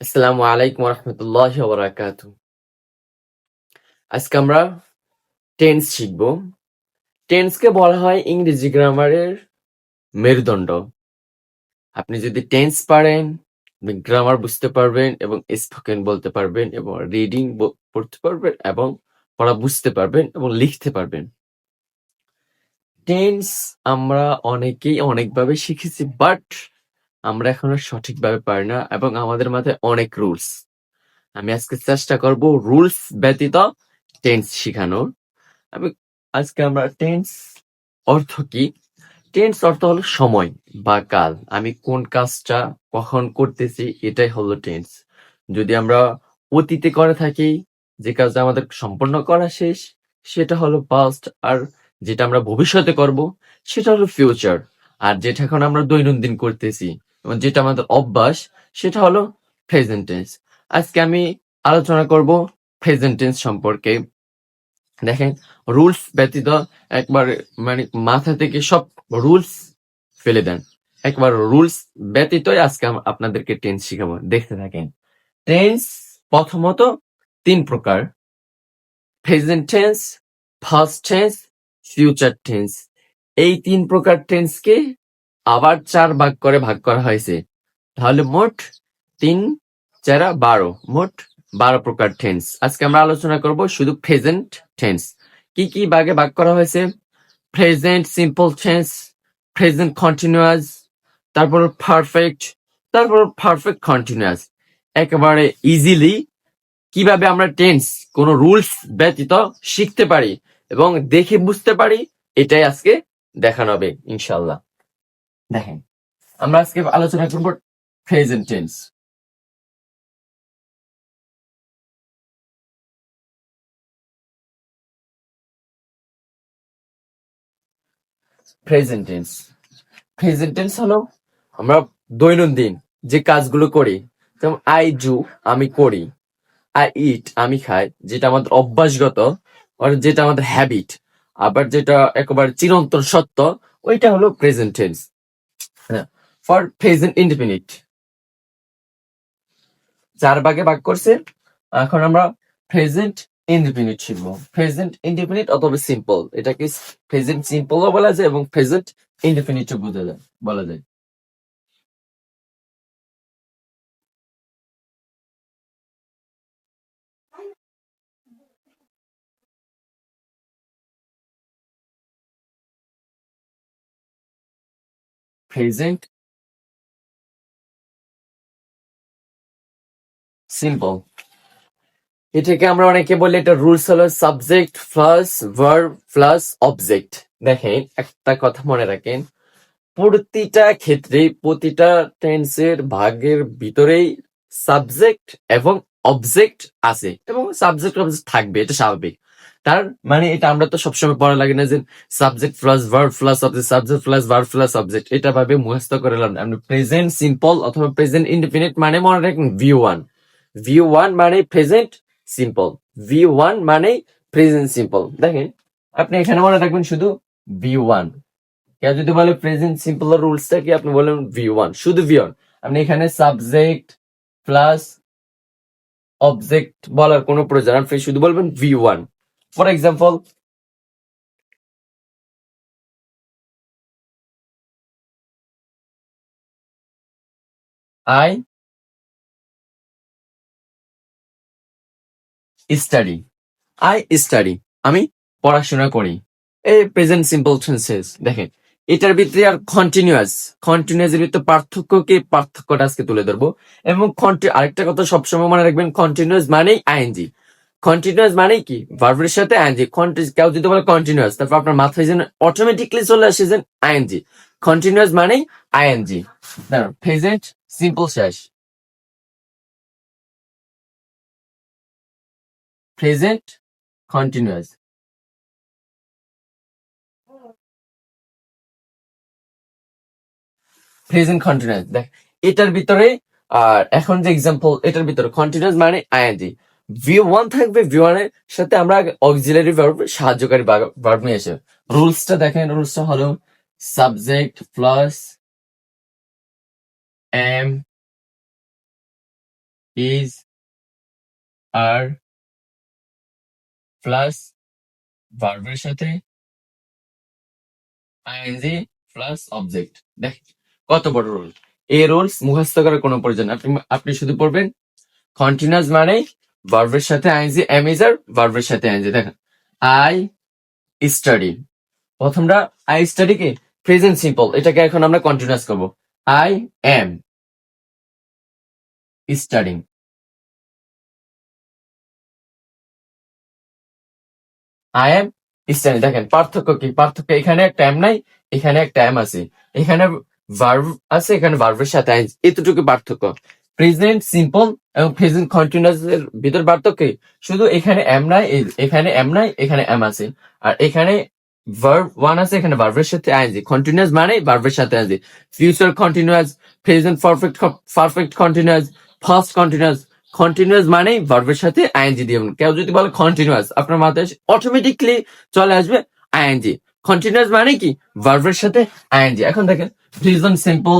আসসালামু আলাইকুম রহমতুল্লাহ বারাকাতু আজকে আমরা টেন্স শিখব। টেন্সকে বলা হয় ইংরেজি গ্রামারের মেরুদণ্ড। আপনি যদি টেন্স পারেন গ্রামার বুঝতে পারবেন এবং স্পোকেন বলতে পারবেন এবং রিডিং পড়তে পারবেন এবং পড়া বুঝতে পারবেন এবং লিখতে পারবেন। টেন্স আমরা অনেকেই অনেকভাবে শিখেছি বাট আমরা এখনও সঠিকভাবে পারি না এবং আমাদের মাথায় অনেক রুলস আমি আজকে চেষ্টা করব রুলস ব্যতীত টেন্স শেখানোর। আজকে আমরা টেন্স অর্থ কি? টেন্স অর্থ হলো সময় বা কাল। আমি কোন কাজটা কখন করতেছি, এটাই হলো টেন্স যদি আমরা অতীতে করে থাকি, যে কাজটা আমাদের সম্পন্ন করা শেষ, সেটা হলো পাস্ট আর যেটা আমরা ভবিষ্যতে করব, সেটা হলো ফিউচার আর যেটা এখন আমরা দৈনন্দিন করতেছি যেটা আমাদের অভ্যাস, সেটা হলো প্রেজেন্ট টেন্স আজকে আমি আলোচনা করব প্রেজেন্ট টেন্স সম্পর্কে। দেখেন রুলস ব্যতীত একবার মানে মাথা থেকে সব রুলস ফেলে দেন। একবার রুলস ব্যতীতই আজকে আপনাদেরকে টেন্স শিখাবো। দেখতে থাকেন। টেন্স প্রথমত তিন প্রকার। Present tense past tense future tense এই তিন প্রকার টেন্সকে আবার চার ভাগ করে ভাগ করা হয়েছে। তাহলে মোট তিন, চারা বারো। মোট বারো প্রকার টেন্স আজকে আমরা আলোচনা করব শুধু প্রেজেন্ট টেন্স কি কি ভাগে ভাগ করা হয়েছে? Present simple tense present continuous তারপর পারফেক্ট তারপর পারফেক্ট কন্টিনিউয়াস একেবারে ইজিলি কীভাবে আমরা টেন্স কোনো রুলস ব্যতীত শিখতে পারি এবং দেখে বুঝতে পারি, এটাই আজকে দেখানো হবে ইনশাল্লাহ দেখেন, আমরা আজকে আলোচনা করব present tense present tense present tense হলো আমরা দৈনন্দিন যে কাজগুলো করি, যেমন আই ডু আমি করি। আই ইট আমি খাই, যেটা আমাদের অভ্যাসগত আর যেটা আমাদের হ্যাবিট আবার যেটা একেবারে চিরন্তন সত্য, ওইটা হলো present tense for present independent চার ভাগে ভাগ করছে, এখন আমরা প্রেজেন্ট ইন্ডিপেন্ডেন্ট শিখব। প্রেজেন্ট ইন্ডিপেন্ডেন্ট অথবা সিম্পল এটাকে প্রেজেন্ট সিম্পলও বলা যায় এবং প্রেজেন্ট ইন্ডিপেন্ডেন্ট বোঝা যায়, বলা যায়। প্রেজেন্ট সিম্পল এটাকে আমরা অনেকে বলি এটা রুলস হলো subject plus verb plus object দেখেন, একটা কথা মনে রাখেন, প্রতিটা ক্ষেত্রে, প্রতিটা টেন্সের ভাগের ভিতরেই সাবজেক্ট এবং অবজেক্ট আছে এবং সাবজেক্ট অবজেক্ট থাকবে, এটা স্বাভাবিক। তার মানে এটা আমরা তো সবসময় পড়া লাগে না যে subject plus verb plus object subject plus verb plus object এটা ভাবে মুখস্থ করে লাম প্রেজেন্ট সিম্পল অথবা প্রেজেন্ট ইন্ডিপেন্ডেন্ট মানে মনে রাখেন ভি ওয়ান ভি ওয়ান মানে প্রেজেন্ট সিম্পল ভি ওয়ান মানে প্রেজেন্ট সিম্পল দেখেন, আপনি এখানে মনে রাখবেন শুধু ভি ওয়ান কেউ যদি বলে প্রেজেন্ট সিম্পল রুলসটা কি, আপনি বলেন ভি ওয়ান শুধু ভি ওয়ান আপনি এখানে সাবজেক্ট প্লাস অবজেক্ট বলার কোনো প্রয়োজন আপনি শুধু বলবেন V one for example I study I study আমি পড়াশোনা করি। এই প্রেজেন্ট সিম্পল টেন্সেস দেখেন। এটার ভিতরে আর কন্টিনিউয়াস কন্টিনিউয়াস এর ভিতরে পার্থক্য কি পার্থক্যটা আজকে তুলে ধরবো। এবং আরেকটা কথা সবসময় মনে রাখবেন কন্টিনিউয়াস মানেই আইএনজি কন্টিনিউয়াস মানে কি? ভার্বের সাথে আইএনজি কেউ যদি বলে কন্টিনিউয়াস তারপর আপনার মাথায় যেন অটোমেটিকলি চলে আসে যেন আইএনজি কন্টিনিউয়াস মানেই আইএনজি প্রেজেন্ট সিম্পল শেষ। প্রেজেন্ট কন্টিনিউয়াস প্রেজেন্ট কন্টিনিউয়াস দেখ, এটার ভিতরে, আর এখন যে এক্সাম্পল এটার ভিতরে কন্টিনিউয়াস মানে আইএনজি ভি ওয়ান থাকবে ভি ওয়ানের সাথে আমরা অক্সিলারি ভার্ব সাহায্যকারী ভার্ব নিয়ে এসে রুলসটা দেখেন, রুলসটা হলো subject plus am is are plus ভার্বের সাথে আইএনজি প্লাস অবজেক্ট দেখ কত বড় রোল। এই রুলস মুখস্থ করার কোনো প্রয়োজন আপনি আপনি শুধু পড়বেন কন্টিনিউয়াস মানে ভার্বের সাথে আইএনজি এমিজার ভার্বের সাথে আইএনজি দেখেন। I study. প্রথমটা, আই স্টাডি কে? প্রেজেন্ট সিম্পল, এটাকে এখন আমরা কন্টিনিউয়াস করব। I am studying. I am studying, দেখেন, পার্থক্য কি? পার্থক্য এখানে একটা এম নাই, এখানে একটা এম আছে। এখানে ভার্ব আছে, এখানে ভার্বের সাথে এতটুকু পার্থক্য। প্রেজেন্ট সিম্পল এবং প্রেজেন্ট কন্টিনিউয়াস এর ভিতর পার্থক্য শুধু এখানে এম নাই এখানে এম নাই, এখানে এম আছে। আর এখানে ভার্ব ওয়ান আছে, এখানে ভার্বের সাথে আইনজি কন্টিনিউয়াস মানে ভার্বের সাথে ING future continuous present perfect perfect continuous past continuous continuous মানে ভার্বের সাথে আইএনজি দিয়ে। কেউ যদি বলে কন্টিনিউয়াস আপনার মাথায় অটোমেটিকলি চলে আসবে আইএনজি কন্টিনিউয়াস মানে কি? ভার্বের সাথে আইএনজি এখন দেখেন প্রেজেন্ট সিম্পল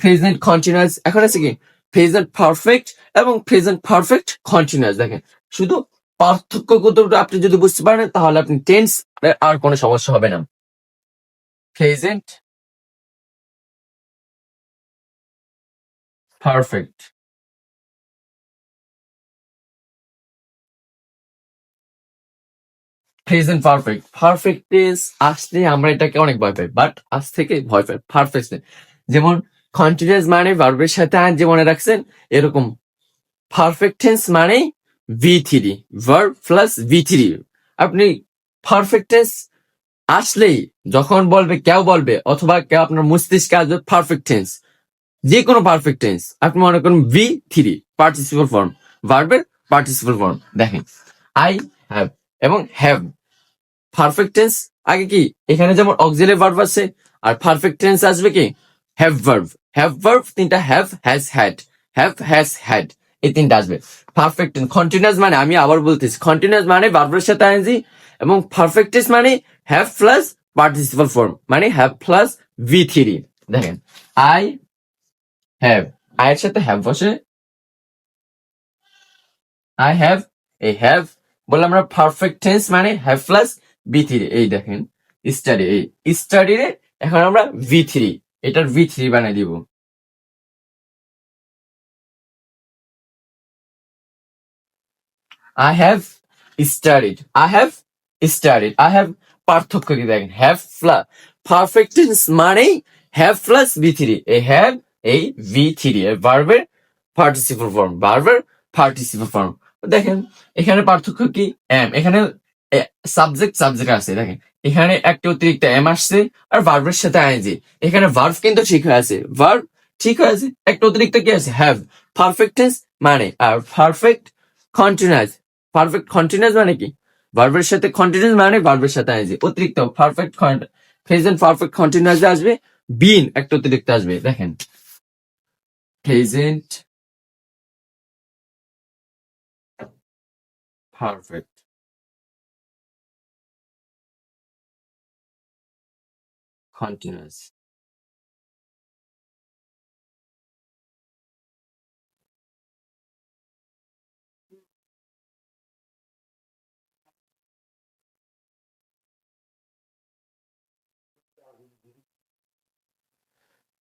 প্রেজেন্ট কন্টিনিউয়াস এখন আছে কি? প্রেজেন্ট পারফেক্ট এবং প্রেজেন্ট পারফেক্ট কন্টিনিউয়াস দেখেন, শুধু পার্থক্য আপনি যদি বুঝতে পারেন, তাহলে আপনি টেন্স আর কোনো সমস্যা হবে না। Present perfect present perfect perfect tense আসলে আমরা এটাকে অনেক ভয় পাই বাট আজ থেকে ভয় পাই। পারফেক্ট যেমন কন্টিনিউয়াস মানে ভার্বের সাথে আইন যে মনে রাখছেন, এরকম। পারফেক্ট টেন্স মানে V three verb plus V three আপনি পারফেক্ট টেন্স আসলেই যখন বলবে, কেউ বলবে, অথবা কেউ আপনার মস্তিষ্কে আসবে পারফেক্ট টেন্স যে কোনো পারফেক্ট টেন্স আপনি মনে করেন ভি থ্রি পার্টিসিপাল ফর্ম ভার্বের পার্টিসিপাল ফর্ম দেখেন আই হ্যাভ এবং হ্যাভ পারফেক্ট টেন্স আগে কি? এখানে যেমন অক্সিলারি ভার্ব আছে, আর পারফেক্ট টেন্স আসবে কি? হ্যাভ ভার্ব হ্যাভ ভার্ব তিনটা have has had have has had এই তিনটা আসবে। পারফেক্ট টেন্স কন্টিনিউয়াস মানে আমি আবার বলতেছি। কন্টিনিউয়াস মানে ভার্বের সাথে আইনজি এবং পারফেক্ট টেন্স মানে হ্যাভ প্লাস পার্টিসিপাল ফর্ম মানে হ্যাভ প্লাস ভি থ্রি দেখেন। আই হ্যাভ আয়ের সাথে হ্যাভ বসে। আই হ্যাভ এই হ্যাভ বলে আমরা পারফেক্ট টেন্স মানে হ্যাভ প্লাস ভি থ্রি এই দেখেন। স্টাডি এই স্টাডি এখন আমরা ভি থ্রি এটার ভি থ্রি বানিয়ে দিব। I have studied I have studied I have পার্থক্য কি দেখেন? হ্যাভ প্লাস পারফেক্ট মানেই হ্যাভ প্লাস ভি থ্রি এই হ্যাভ এই ভি থ্রি এর ভার্বের পার্টিসিপাল ফর্ম ভার্বের পার্টিসিপাল ফর্ম দেখেন, এখানে পার্থক্য কি? এম এখানে সাবজেক্ট সাবজেক্ট আছে, দেখেন। এখানে একটা অতিরিক্ত এম আসছে আর ভার্বের সাথে আইনজি এখানে ভার্ব কিন্তু ঠিক হয়ে আছে। ভার্ভ ঠিক হয়ে আছে, একটা অতিরিক্ত কি আছে? হ্যাভ পারফেক্ট মানে আর পারফেক্ট কন্টিনিউয়াস পারফেক্ট কন্টিনিউয়াস মানে কি? ভার্বের সাথে কন্টিনিউয়াস মানে ভার্বের সাথে আইনজি অতিরিক্ত পারফেক্ট প্রেজেন্ট পারফেক্ট কন্টিনিউয়াস আসবে বিন একটা অতিরিক্ত আসবে, দেখেন। Present perfect continuous.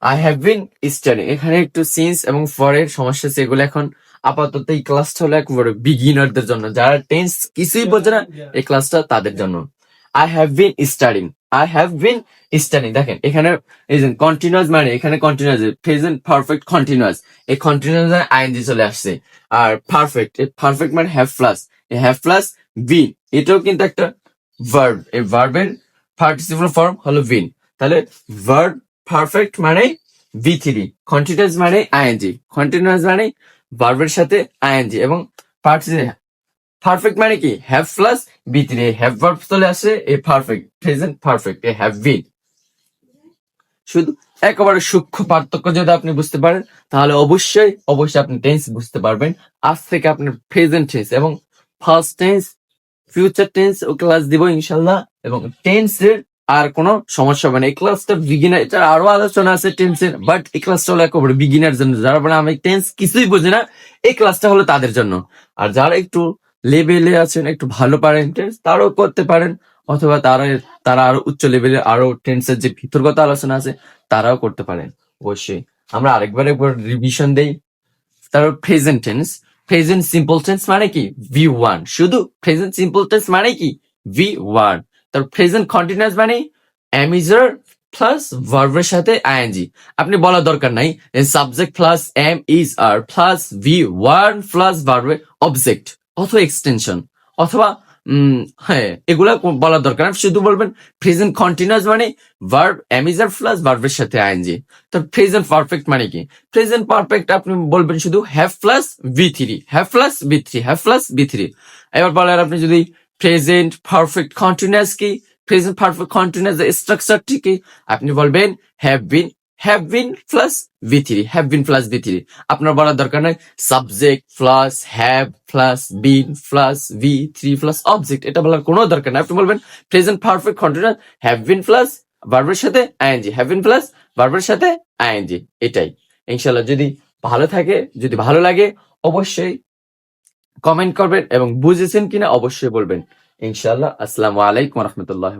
I have been study এখানে একটু সিন্স এবং ফরের সমস্যা আছে এগুলো এখন আপাতত এই ক্লাসটা হলো একবারে বিগিনারদের জন্য। যারা টেন্স কিছুই বোঝে না এই ক্লাসটা তাদের জন্য। I have been studying I have been studying দেখেন, এখানে, এই কন্টিনিউয়াস মানে এখানে কন্টিনিউয়াস প্রেজেন্ট পারফেক্ট কন্টিনিউয়াস এই কন্টিনিউয়াস আইএনজি চলে আসছে। আর পারফেক্ট এই পারফেক্ট মানে হ্যাভ প্লাস এই হ্যাভ প্লাস বিন এটাও কিন্তু একটা ভার্ব এই ভার্বের পার্টিসিপাল ফর্ম হলো বিন তাহলে ভার্ব পারফেক্ট মানে ভি থ্রি কন্টিনিউয়াস মানে আইএনজি কন্টিনিউয়াস মানে ভার্বের সাথে আইএনজি এবং পারফেক্ট মানে কি? Have plus be have verb চলে আসে এ পারফেক্ট প্রেজেন্ট পারফেক্ট এ হ্যাভ বিন শুধু একেবারে সূক্ষ্ম পার্থক্য যদি আপনি বুঝতে পারেন, তাহলে অবশ্যই অবশ্যই আপনি টেন্স বুঝতে পারবেন। আজ থেকে আপনার প্রেজেন্ট টেন্স এবং ফার্স্ট টেন্স ফিউচার টেন্স ও ক্লাস দিব ইনশাল্লাহ এবং টেন্স এর আর কোনো সমস্যা হবে না। এই ক্লাসটা বিগিনার এটা আরও আলোচনা আছে টেন্সের বাট এই ক্লাসটা হলো একেবারে বিগিনার জন্য। যারা মানে আমি টেন্স কিছুই বুঝি না, এই ক্লাসটা হলো তাদের জন্য। আর যারা একটু লেভেলে আছেন, একটু ভালো পারেন টেন্স তারাও করতে পারেন, অথবা তারা তারা আরও উচ্চ লেভেলে আরও টেন্সের যে ভিতরগত আলোচনা আছে, তারাও করতে পারেন, অবশ্যই। আমরা আরেকবার একবার রিভিশন দেই। তারপর present tense present simple tense মানে কি? ভি ওয়ান শুধু প্রেজেন্ট সিম্পল টেন্স মানে কি? ভি ওয়ান তারপর প্রেজেন্ট কন্টিনিউয়াস মানে অ্যামিজার প্লাস ভার্বের সাথে আইএনজি আপনি বলার দরকার নাই subject plus am is are plus V one plus ভার্বের অবজেক্ট অথবা এক্সটেনশন অথবা হ্যাঁ এগুলা বলার দরকার শুধু বলবেন প্রেজেন্ট কন্টিনিউয়াস মানে verb am is are plus ভার্বের সাথে আইএনজি তো প্রেজেন্ট পারফেক্ট মানে কি? প্রেজেন্ট পারফেক্ট আপনি বলবেন শুধু have plus V three have plus V three have plus V three এবার বলেন আপনি যদি প্রেজেন্ট পারফেক্ট কন্টিনিউয়াস কি? প্রেজেন্ট পারফেক্ট কন্টিনিউয়াস স্ট্রাকচারটি কি? আপনি বলবেন have been have been plus three have been plus three আপনার বলার দরকার নাই subject plus have plus been plus three plus object এটা বলার কোনো দরকার নাই। আপনি বলবেন present perfect continuous have been plus সাথে আইএনজি হ্যাভ বিন প্লাস সাথে আইএনজি এটাই। ইনশাল্লাহ যদি ভালো থাকে, যদি ভালো লাগে, অবশ্যই কমেন্ট করবেন এবং বুঝেছেন কিনা অবশ্যই বলবেন। ইনশাল্লাহ আসসালামু আলাইকুম রহমতুল্লাহ